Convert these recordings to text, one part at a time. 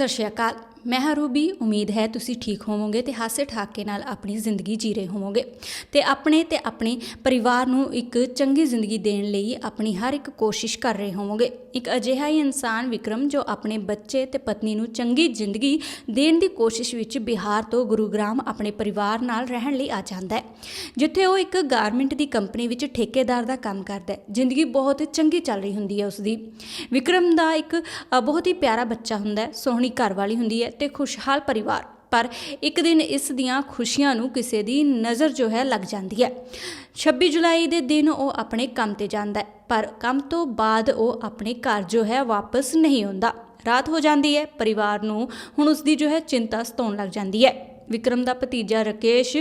ਸਤਿ ਸ਼੍ਰੀ ਅਕਾਲ ਮੈਂ ਹਾਂ ਉਮੀਦ ਹੈ ਤੁਸੀਂ ਠੀਕ ਹੋਵੋਗੇ ਤੇ ਹਾਸੇ ਠਾਕੇ ਨਾਲ ਆਪਣੀ ਜ਼ਿੰਦਗੀ ਜੀ ਰਹੇ ਹੋਵੋਗੇ। ਤੇ ਆਪਣੇ ਤੇ ਆਪਣੇ ਪਰਿਵਾਰ ਨੂੰ ਇੱਕ ਚੰਗੀ ਜ਼ਿੰਦਗੀ ਦੇਣ ਲਈ ਆਪਣੀ ਹਰ ਇੱਕ ਕੋਸ਼ਿਸ਼ ਕਰ ਰਹੇ ਹੋਵੋਗੇ। ਇੱਕ ਅਜਿਹਾ ਹੀ ਇਨਸਾਨ ਵਿਕਰਮ ਜੋ ਆਪਣੇ ਬੱਚੇ ਤੇ ਪਤਨੀ ਨੂੰ ਚੰਗੀ ਜ਼ਿੰਦਗੀ ਦੇਣ ਦੀ ਕੋਸ਼ਿਸ਼ ਵਿੱਚ ਬਿਹਾਰ ਤੋਂ ਗੁਰੂਗ੍ਰਾਮ ਆਪਣੇ ਪਰਿਵਾਰ ਨਾਲ ਰਹਿਣ ਲਈ ਆ ਜਾਂਦਾ ਹੈ। ਜਿੱਥੇ ਉਹ ਇੱਕ ਗਾਰਮੈਂਟ ਦੀ ਕੰਪਨੀ ਵਿੱਚ ਠੇਕੇਦਾਰ ਦਾ ਕੰਮ ਕਰਦਾ ਹੈ। ਜ਼ਿੰਦਗੀ ਬਹੁਤ ਚੰਗੀ ਚੱਲ ਰਹੀ ਹੁੰਦੀ ਹੈ ਉਸ ਦੀ ਵਿਕਰਮ ਦਾ ਇੱਕ ਬਹੁਤ ਹੀ ਪਿਆਰਾ ਬੱਚਾ ਹੁੰਦਾ ਹੈ। ਸੋਹਣੀ ਘਰਵਾਲੀ ਹੁੰਦੀ ਹੈ। ਤੇ ਖੁਸ਼ਹਾਲ ਪਰਿਵਾਰ। ਪਰ ਇੱਕ ਦਿਨ ਇਸ ਦੀਆਂ ਖੁਸ਼ੀਆਂ ਨੂੰ ਕਿਸੇ ਦੀ ਨਜ਼ਰ ਜੋ ਹੈ ਲੱਗ ਜਾਂਦੀ ਹੈ। 26 ਜੁਲਾਈ ਦੇ ਦਿਨ ਉਹ ਆਪਣੇ ਕੰਮ ਤੇ ਜਾਂਦਾ ਹੈ, ਪਰ ਕੰਮ ਤੋਂ ਬਾਅਦ ਉਹ ਆਪਣੇ ਘਰ ਜੋ ਹੈ ਵਾਪਸ ਨਹੀਂ ਆਉਂਦਾ। ਰਾਤ ਹੋ ਜਾਂਦੀ ਹੈ, ਪਰਿਵਾਰ ਨੂੰ ਹੁਣ ਉਸ ਦੀ ਜੋ ਹੈ ਚਿੰਤਾ ਸਤਾਉਣ ਲੱਗ ਜਾਂਦੀ ਹੈ। ਵਿਕਰਮ ਦਾ ਭਤੀਜਾ ਰਕੇਸ਼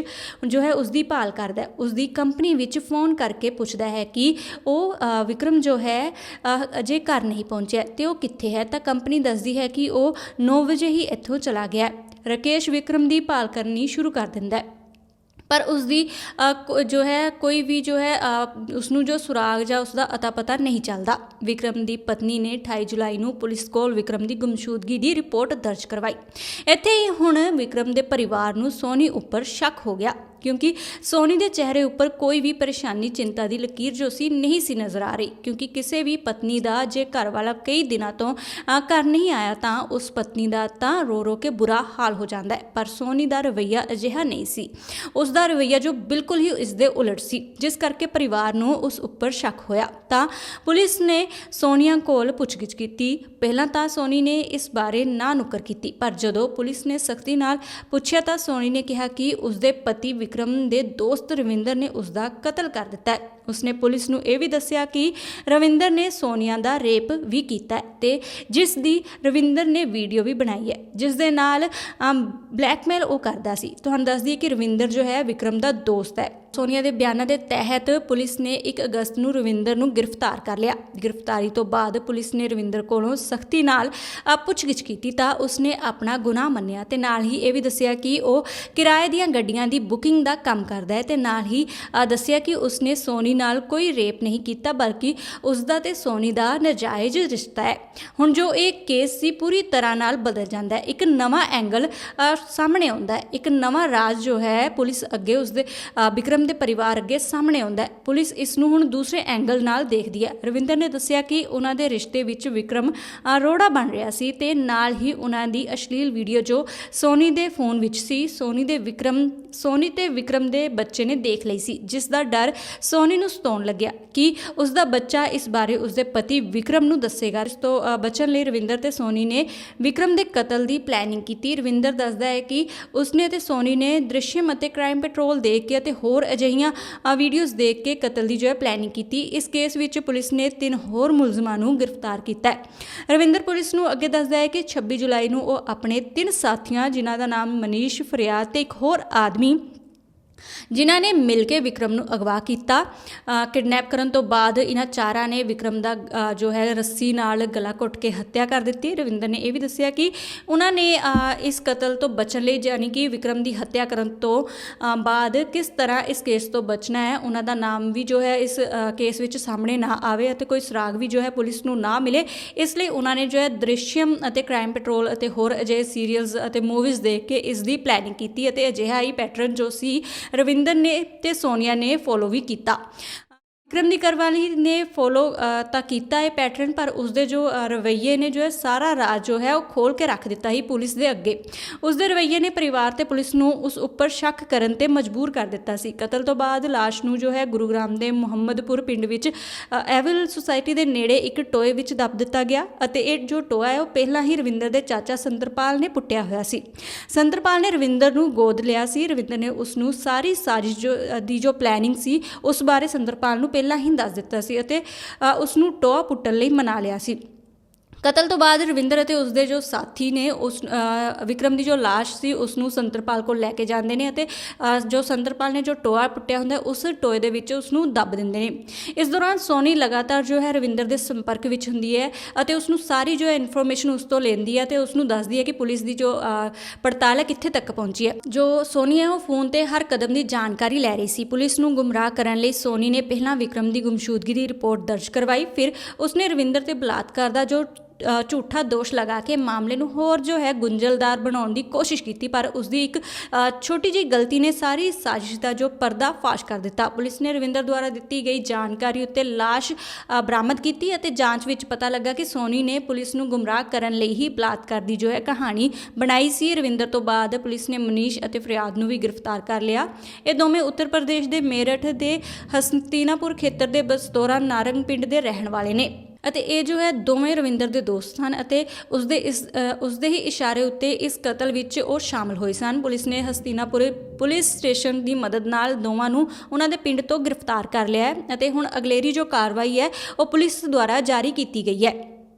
ਜੋ ਹੈ ਉਸ ਦੀ ਭਾਲ ਕਰਦਾ ਹੈ। ਉਸ ਦੀ ਕੰਪਨੀ ਵਿੱਚ ਫੋਨ ਕਰਕੇ ਪੁੱਛਦਾ ਹੈ ਕਿ ਉਹ ਵਿਕਰਮ ਜੋ ਹੈ ਅਜੇ ਘਰ ਨਹੀਂ ਪਹੁੰਚਿਆ ਤੇ ਉਹ ਕਿੱਥੇ ਹੈ? ਤਾਂ ਕੰਪਨੀ ਦੱਸਦੀ ਹੈ ਕਿ ਉਹ 9 ਵਜੇ ਹੀ ਇੱਥੋਂ ਚਲਾ ਗਿਆ ਹੈ। ਰਕੇਸ਼ ਵਿਕਰਮ ਦੀ ਭਾਲ ਕਰਨੀ ਸ਼ੁਰੂ ਕਰ ਦਿੰਦਾ ਹੈ। ਪਰ ਉਸ ਦੀ ਜੋ ਹੈ, ਕੋਈ ਵੀ ਜੋ ਹੈ ਉਸ ਨੂੰ ਜੋ ਸੁਰਾਗ ਜਾਂ ਉਸ ਦਾ ਅਤਾ ਪਤਾ ਨਹੀਂ ਚੱਲਦਾ। ਵਿਕਰਮ ਦੀ ਪਤਨੀ ਨੇ 28 ਜੁਲਾਈ ਨੂੰ ਪੁਲਿਸ ਕੋਲ ਵਿਕਰਮ ਦੀ ਗੁੰਮਸ਼ੂਦਗੀ ਦੀ ਰਿਪੋਰਟ ਦਰਜ ਕਰਵਾਈ। ਇੱਥੇ ਹੀ ਹੁਣ ਵਿਕਰਮ ਦੇ ਪਰਿਵਾਰ ਨੂੰ ਸੋਨੀ ਉੱਪਰ ਸ਼ੱਕ ਹੋ ਗਿਆ। ਕਿਉਂਕਿ ਸੋਨੀ ਦੇ ਚਿਹਰੇ ਉੱਪਰ ਕੋਈ ਵੀ ਪਰੇਸ਼ਾਨੀ, ਚਿੰਤਾ ਦੀ ਲਕੀਰ ਜੋ ਸੀ ਨਹੀਂ ਸੀ ਨਜ਼ਰ ਆ ਰਹੀ। ਕਿਉਂਕਿ ਕਿਸੇ ਵੀ ਪਤਨੀ ਦਾ ਜੇ ਘਰ ਵਾਲਾ ਕਈ ਦਿਨਾਂ ਤੋਂ ਘਰ ਨਹੀਂ ਆਇਆ ਤਾਂ ਉਸ ਪਤਨੀ ਦਾ ਤਾਂ ਰੋ ਰੋ ਕੇ ਬੁਰਾ ਹਾਲ ਹੋ ਜਾਂਦਾ ਹੈ। ਪਰ ਸੋਨੀ ਦਾ ਰਵਈਆ ਅਜਿਹਾ ਨਹੀਂ ਸੀ। ਉਸ ਦਾ ਰਵਈਆ ਜੋ ਬਿਲਕੁਲ ਹੀ ਇਸ ਦੇ ਉਲਟ ਸੀ, ਜਿਸ ਕਰਕੇ ਪਰਿਵਾਰ ਨੂੰ ਉਸ ਉੱਪਰ ਸ਼ੱਕ ਹੋਇਆ। ਤਾਂ ਪੁਲਿਸ ਨੇ ਸੋਨੀਆ ਕੋਲ ਪੁੱਛਗਿੱਛ ਕੀਤੀ। ਪਹਿਲਾਂ ਤਾਂ ਸੋਨੀ ਨੇ ਇਸ ਬਾਰੇ ਨਾ ਨੁੱਕਰ ਕੀਤੀ, ਪਰ ਜਦੋਂ ਪੁਲਿਸ ਨੇ ਸਖਤੀ ਨਾਲ ਪੁੱਛਿਆ ਤਾਂ ਸੋਨੀ ਨੇ ਕਿਹਾ ਕਿ ਉਸ ਦੇ ਪਤੀ ਵਿਕਰਮ ਦੇ ਦੋਸਤ ਰਵਿੰਦਰ ਨੇ ਉਸ ਦਾ ਕਤਲ ਕਰ ਦਿੱਤਾ ਹੈ। ਉਸਨੇ ਪੁਲਿਸ ਨੂੰ ਇਹ ਵੀ ਦੱਸਿਆ ਕਿ ਰਵਿੰਦਰ ਨੇ ਸੋਨੀਆ ਦਾ ਰੇਪ ਵੀ ਕੀਤਾ ਹੈ ਤੇ ਜਿਸ ਦੀ ਰਵਿੰਦਰ ਨੇ ਵੀਡੀਓ ਵੀ ਬਣਾਈ ਹੈ, ਜਿਸ ਦੇ ਨਾਲ ਬਲੈਕਮੇਲ ਉਹ ਕਰਦਾ ਸੀ। ਤੁਹਾਨੂੰ ਦੱਸ ਦਈਏ ਕਿ ਰਵਿੰਦਰ ਜੋ ਹੈ, ਵਿਕਰਮ ਦਾ ਦੋਸਤ ਹੈ। ਸੋਨੀਆ ਦੇ ਬਿਆਨਾਂ ਦੇ ਤਹਿਤ ਪੁਲਿਸ ਨੇ 1 ਅਗਸਤ ਨੂੰ ਰਵਿੰਦਰ ਨੂੰ ਗ੍ਰਿਫਤਾਰ ਕਰ ਲਿਆ। ਗ੍ਰਿਫਤਾਰੀ ਤੋਂ ਬਾਅਦ ਪੁਲਿਸ ਨੇ ਰਵਿੰਦਰ ਕੋਲੋਂ ਸਖਤੀ ਨਾਲ ਪੁੱਛਗਿੱਛ ਕੀਤੀ ਤਾਂ ਉਸਨੇ ਆਪਣਾ ਗੁਨਾਹ ਮੰਨਿਆ ਤੇ ਨਾਲ ਹੀ ਇਹ ਵੀ ਦੱਸਿਆ ਕਿ ਉਹ ਕਿਰਾਏ ਦੀਆਂ ਗੱਡੀਆਂ ਦੀ ਬੁਕਿੰਗ ਦਾ ਕੰਮ ਕਰਦਾ ਹੈ ਤੇ ਨਾਲ ਹੀ ਦੱਸਿਆ ਕਿ ਉਸਨੇ ਸੋਨੀ ਨਾਲ ਕੋਈ ਰੇਪ ਨਹੀਂ ਕੀਤਾ ਬਲਕਿ ਉਸ ਦਾ ਤੇ ਸੋਨੀ ਦਾ ਨਾਜਾਇਜ਼ ਰਿਸ਼ਤਾ ਹੈ। ਹੁਣ ਜੋ ਇਹ ਕੇਸ ਸੀ ਪੂਰੀ ਤਰ੍ਹਾਂ ਨਾਲ ਬਦਲ ਜਾਂਦਾ ਹੈ। ਇੱਕ ਨਵਾਂ ਐਂਗਲ ਸਾਹਮਣੇ ਆਉਂਦਾ ਹੈ। ਇੱਕ ਨਵਾਂ ਰਾਜ ਜੋ ਹੈ ਪੁਲਿਸ ਅੱਗੇ ਉਸਦੇ ਅ, ਵਿਕਰਮ ਦੇ ਪਰਿਵਾਰ ਅੱਗੇ ਸਾਹਮਣੇ ਆਉਂਦਾ ਹੈ। ਪੁਲਿਸ ਇਸ ਨੂੰ ਹੁਣ ਦੂਸਰੇ ਐਂਗਲ ਨਾਲ ਦੇਖਦੀ ਹੈ। ਰਵਿੰਦਰ ਨੇ ਦੱਸਿਆ ਕਿ ਉਹਨਾਂ ਦੇ ਰਿਸ਼ਤੇ ਵਿੱਚ ਵਿਕਰਮ ਅ, ਰੋੜਾ ਬਣ ਰਿਹਾ ਸੀ ਤੇ ਨਾਲ ਹੀ ਉਹਨਾਂ ਦੀ ਅਸ਼ਲੀਲ ਵੀਡੀਓ ਜੋ ਸੋਨੀ ਦੇ ਫੋਨ ਵਿੱਚ ਸੀ ਸੋਨੀ ਦੇ ਵਿਕਰਮ ਸੋਨੀ ਤੇ ਵਿਕਰਮ ਦੇ ਬੱਚੇ ਨੇ ਦੇਖ ਲਈ ਸੀ, ਜਿਸ ਦਾ ਡਰ ਸੋਨੀ ਨੂੰ ਸਤਾਉਣ ਲੱਗਿਆ ਕਿ ਉਸ ਦਾ ਬੱਚਾ ਇਸ ਬਾਰੇ ਉਸ ਦੇ ਪਤੀ ਵਿਕਰਮ ਨੂੰ ਦੱਸੇਗਾ। ਇਸ ਤੋਂ ਬਚਣ ਲਈ ਰਵਿੰਦਰ ਤੇ ਸੋਨੀ ਨੇ ਵਿਕਰਮ ਦੇ ਕਤਲ ਦੀ ਪਲੈਨਿੰਗ ਕੀਤੀ। ਰਵਿੰਦਰ ਦੱਸਦਾ ਹੈ ਕਿ ਉਸਨੇ ਤੇ ਸੋਨੀ ਨੇ ਦ੍ਰਿਸ਼ਯਮ ਅਤੇ ਕ੍ਰਾਈਮ ਪੈਟਰੋਲ ਦੇਖ ਕੇ ਅਤੇ ਹੋਰ ਅਜਿਹੀਆਂ ਵੀਡੀਓਜ਼ ਦੇਖ ਕੇ ਕਤਲ ਦੀ ਜੋ ਹੈ ਪਲੈਨਿੰਗ ਕੀਤੀ। ਇਸ ਕੇਸ ਵਿੱਚ ਪੁਲਿਸ ਨੇ ਤਿੰਨ ਹੋਰ ਮੁਲਜ਼ਮਾਂ ਨੂੰ ਗ੍ਰਿਫਤਾਰ ਕੀਤਾ ਹੈ। ਰਵਿੰਦਰ ਪੁਲਿਸ ਨੂੰ ਅੱਗੇ ਦੱਸਦਾ ਹੈ ਕਿ 26 ਜੁਲਾਈ ਨੂੰ ਉਹ ਆਪਣੇ ਤਿੰਨ ਸਾਥੀਆਂ, ਜਿਨ੍ਹਾਂ ਦਾ ਨਾਮ ਮਨੀਸ਼, ਫਰਿਆਦ ਤੇ ਇੱਕ ਹੋਰ ਆਦਮੀ আপনি ਜਿਨ੍ਹਾਂ ਨੇ ਮਿਲ ਕੇ ਵਿਕਰਮ ਨੂੰ ਅਗਵਾ ਕੀਤਾ ਕਿਡਨੈਪ ਕਰਨ ਤੋਂ ਬਾਅਦ ਇਹਨਾਂ ਚਾਰਾਂ ਨੇ ਵਿਕਰਮ ਦਾ ਜੋ ਹੈ ਰੱਸੀ ਨਾਲ ਗਲਾ ਘੁੱਟ ਕੇ ਹੱਤਿਆ ਕਰ ਦਿੱਤੀ। ਰਵਿੰਦਰ ਨੇ ਇਹ ਵੀ ਦੱਸਿਆ ਕਿ ਉਹਨਾਂ ਨੇ ਇਸ ਕਤਲ ਤੋਂ ਬਚਣ ਲਈ ਯਾਨੀ ਕਿ ਵਿਕਰਮ ਦੀ ਹੱਤਿਆ ਕਰਨ ਤੋਂ ਬਾਅਦ ਕਿਸ ਤਰ੍ਹਾਂ ਇਸ ਕੇਸ ਤੋਂ ਬਚਣਾ ਹੈ ਉਹਨਾਂ ਦਾ ਨਾਮ ਵੀ ਜੋ ਹੈ ਇਸ ਕੇਸ ਵਿੱਚ ਸਾਹਮਣੇ ਨਾ ਆਵੇ ਅਤੇ ਕੋਈ ਸੁਰਾਗ ਵੀ ਜੋ ਹੈ ਪੁਲਿਸ ਨੂੰ ਨਾ ਮਿਲੇ। ਇਸ ਲਈ ਉਹਨਾਂ ਨੇ ਜੋ ਹੈ ਦ੍ਰਿਸ਼ਯਮ ਅਤੇ ਕ੍ਰਾਈਮ ਪੈਟਰੋਲ ਅਤੇ ਹੋਰ ਅਜਿਹੇ ਸੀਰੀਅਲਸ ਅਤੇ ਮੂਵੀਜ਼ ਦੇਖ ਕੇ ਇਸ ਦੀ ਪਲੈਨਿੰਗ ਕੀਤੀ ਅਤੇ ਅਜਿਹਾ ਹੀ ਪੈਟਰਨ ਜੋ ਸੀ ਰਵਿੰਦਰ ਨੇ ਤੇ ਸੋਨੀਆ ਨੇ ਫੋਲੋ ਵੀ ਕੀਤਾ। ਵਿਕਰਮ ਦੀ ਕਰਵਾਲੀ ਨੇ ਫੋਲੋ ਤਾਂ ਕੀਤਾ ਇਹ ਪੈਟਰਨ ਪਰ ਉਸਦੇ ਜੋ ਅ, ਰਵੱਈਏ ਨੇ ਜੋ ਹੈ ਸਾਰਾ ਰਾਜ ਜੋ ਹੈ ਉਹ ਖੋਲ ਕੇ ਰੱਖ ਦਿੱਤਾ ਹੀ ਪੁਲਿਸ ਦੇ ਅੱਗੇ। ਉਸਦੇ ਰਵੱਈਏ ਨੇ ਪਰਿਵਾਰ ਤੇ ਪੁਲਿਸ ਨੂੰ ਉਸ ਉੱਪਰ ਸ਼ੱਕ ਕਰਨ ਤੇ ਮਜਬੂਰ ਕਰ ਦਿੱਤਾ ਸੀ। ਕਤਲ ਤੋਂ ਬਾਅਦ ਲਾਸ਼ ਨੂੰ ਜੋ ਹੈ ਗੁਰੂਗ੍ਰਾਮ ਦੇ ਮੁਹੰਮਦਪੁਰ ਪਿੰਡ ਵਿੱਚ ਐਵਲ ਸੁਸਾਇਟੀ ਦੇ ਨੇੜੇ ਇੱਕ ਟੋਏ ਵਿੱਚ ਦੱਬ ਦਿੱਤਾ ਗਿਆ ਅਤੇ ਇਹ ਜੋ ਟੋਆ ਹੈ ਉਹ ਪਹਿਲਾਂ ਹੀ ਰਵਿੰਦਰ ਦੇ ਚਾਚਾ ਸੰਦਰਪਾਲ ਨੇ ਪੁੱਟਿਆ ਹੋਇਆ ਸੀ। ਸੰਦਰਪਾਲ ਨੇ ਰਵਿੰਦਰ ਨੂੰ ਗੋਦ ਲਿਆ ਸੀ। ਰਵਿੰਦਰ ਨੇ ਉਸ ਨੂੰ ਸਾਰੀ ਸਾਜ਼ਿਸ਼ ਜੋ ਦੀ ਜੋ ਪਲੈਨਿੰਗ ਸੀ ਉਸ ਬਾਰੇ ਸੰਦਰਪਾਲ ਨੂੰ ਪਹਿਲਾਂ ਹੀ ਦੱਸ ਦਿੱਤਾ ਸੀ ਅਤੇ ਅ, ਉਸ ਨੂੰ ਟੋਆ ਪੁੱਟਣ ਲਈ ਮਨਾ ਲਿਆ ਸੀ। ਕਤਲ ਤੋਂ ਬਾਅਦ ਰਵਿੰਦਰ ਅਤੇ ਉਸਦੇ ਜੋ ਸਾਥੀ ਨੇ, ਉਸ ਵਿਕਰਮ ਦੀ ਜੋ ਲਾਸ਼ ਸੀ ਉਸ ਨੂੰ ਸੰਤਰਪਾਲ ਕੋਲ ਲੈ ਕੇ ਜਾਂਦੇ ਨੇ ਅਤੇ ਜੋ ਸੰਤਰਪਾਲ ਨੇ ਜੋ ਟੋਆ ਪੁੱਟਿਆ ਹੁੰਦਾ, ਉਸ ਟੋਏ ਦੇ ਵਿੱਚ ਉਸ ਨੂੰ ਦੱਬ ਦਿੰਦੇ ਨੇ। ਇਸ ਦੌਰਾਨ ਸੋਨੀ ਲਗਾਤਾਰ ਜੋ ਹੈ ਰਵਿੰਦਰ ਦੇ ਸੰਪਰਕ ਵਿੱਚ ਹੁੰਦੀ ਹੈ ਅਤੇ ਉਸ ਨੂੰ ਸਾਰੀ ਜੋ ਹੈ ਇਨਫੋਰਮੇਸ਼ਨ ਉਸ ਤੋਂ ਲੈਂਦੀ ਹੈ ਤੇ ਉਸ ਨੂੰ ਦੱਸਦੀ ਹੈ ਕਿ ਪੁਲਿਸ ਦੀ ਜੋ ਪੜਤਾਲ ਹੈ ਕਿੱਥੇ ਤੱਕ ਪਹੁੰਚੀ ਹੈ। ਜੋ ਸੋਨੀ ਹੈ, ਉਹ ਫੋਨ ਤੇ ਹਰ ਕਦਮ ਦੀ ਜਾਣਕਾਰੀ ਲੈ ਰਹੀ ਸੀ। ਪੁਲਿਸ ਨੂੰ ਗੁੰਮਰਾਹ ਕਰਨ ਲਈ ਸੋਨੀ ਨੇ ਪਹਿਲਾਂ ਵਿਕਰਮ ਦੀ ਗੁੰਮਸ਼ੂਦਗੀ ਦੀ ਰਿਪੋਰਟ ਦਰਜ ਕਰਵਾਈ, ਫਿਰ ਉਸਨੇ ਰਵਿੰਦਰ ਤੇ ਬਲਾਤਕਾਰ ਦਾ ਜੋ ਝੂਠਾ ਦੋਸ਼ ਲਗਾ ਕੇ ਮਾਮਲੇ ਨੂੰ ਹੋਰ ਜੋ ਹੈ ਗੁੰਝਲਦਾਰ ਬਣਾਉਣ ਦੀ ਕੋਸ਼ਿਸ਼ ਕੀਤੀ, ਪਰ ਉਸ ਦੀ ਇੱਕ ਛੋਟੀ ਜਿਹੀ ਗਲਤੀ ਨੇ ਸਾਰੀ ਸਾਜ਼ਿਸ਼ ਦਾ ਜੋ ਪਰਦਾ ਫਾਸ਼ ਕਰ ਦਿੱਤਾ। ਪੁਲਿਸ ਨੇ ਰਵਿੰਦਰ ਦੁਆਰਾ ਦਿੱਤੀ ਗਈ ਜਾਣਕਾਰੀ ਉੱਤੇ ਲਾਸ਼ ਬਰਾਮਦ ਕੀਤੀ ਅਤੇ ਜਾਂਚ ਵਿੱਚ ਪਤਾ ਲੱਗਾ ਕਿ ਸੋਨੀ ਨੇ ਪੁਲਿਸ ਨੂੰ ਗੁੰਮਰਾਹ ਕਰਨ ਲਈ ਹੀ ਬਲਾਤਕਾਰ ਦੀ ਜੋ ਹੈ ਕਹਾਣੀ ਬਣਾਈ ਸੀ। ਰਵਿੰਦਰ ਤੋਂ ਬਾਅਦ ਪੁਲਿਸ ਨੇ ਮਨੀਸ਼ ਅਤੇ ਫਰਿਆਦ ਨੂੰ ਵੀ ਗ੍ਰਿਫਤਾਰ ਕਰ ਲਿਆ। ਇਹ ਦੋਵੇਂ ਉੱਤਰ ਪ੍ਰਦੇਸ਼ ਦੇ ਮੇਰਠ ਦੇ ਹਸਤੀਨਾਪੁਰ ਖੇਤਰ ਦੇ ਬਸਤੋਰਾ ਨਾਰੰਗ ਪਿੰਡ ਦੇ ਰਹਿਣ ਵਾਲੇ ਨੇ। ਅਤੇ ਇਹ ਜੋ ਹੈ ਦੋਵੇਂ ਰਵਿੰਦਰ ਦੇ ਦੋਸਤ ਹਨ ਅਤੇ ਉਸਦੇ ਇਸ ਅ, ਉਸਦੇ ਹੀ ਇਸ਼ਾਰੇ ਉੱਤੇ ਇਸ ਕਤਲ ਵਿੱਚ ਉਹ ਸ਼ਾਮਲ ਹੋਏ ਸਨ। ਪੁਲਿਸ ਨੇ ਹਸਤੀਨਾਪੁਰ ਪੁਲਿਸ ਸਟੇਸ਼ਨ ਦੀ ਮਦਦ ਨਾਲ ਦੋਵਾਂ ਨੂੰ ਉਹਨਾਂ ਦੇ ਪਿੰਡ ਤੋਂ ਗ੍ਰਿਫਤਾਰ ਕਰ ਲਿਆ ਹੈ ਅਤੇ ਹੁਣ ਅਗਲੇਰੀ ਜੋ ਕਾਰਵਾਈ ਹੈ ਉਹ ਪੁਲਿਸ ਦੁਆਰਾ ਜਾਰੀ ਕੀਤੀ ਗਈ ਹੈ।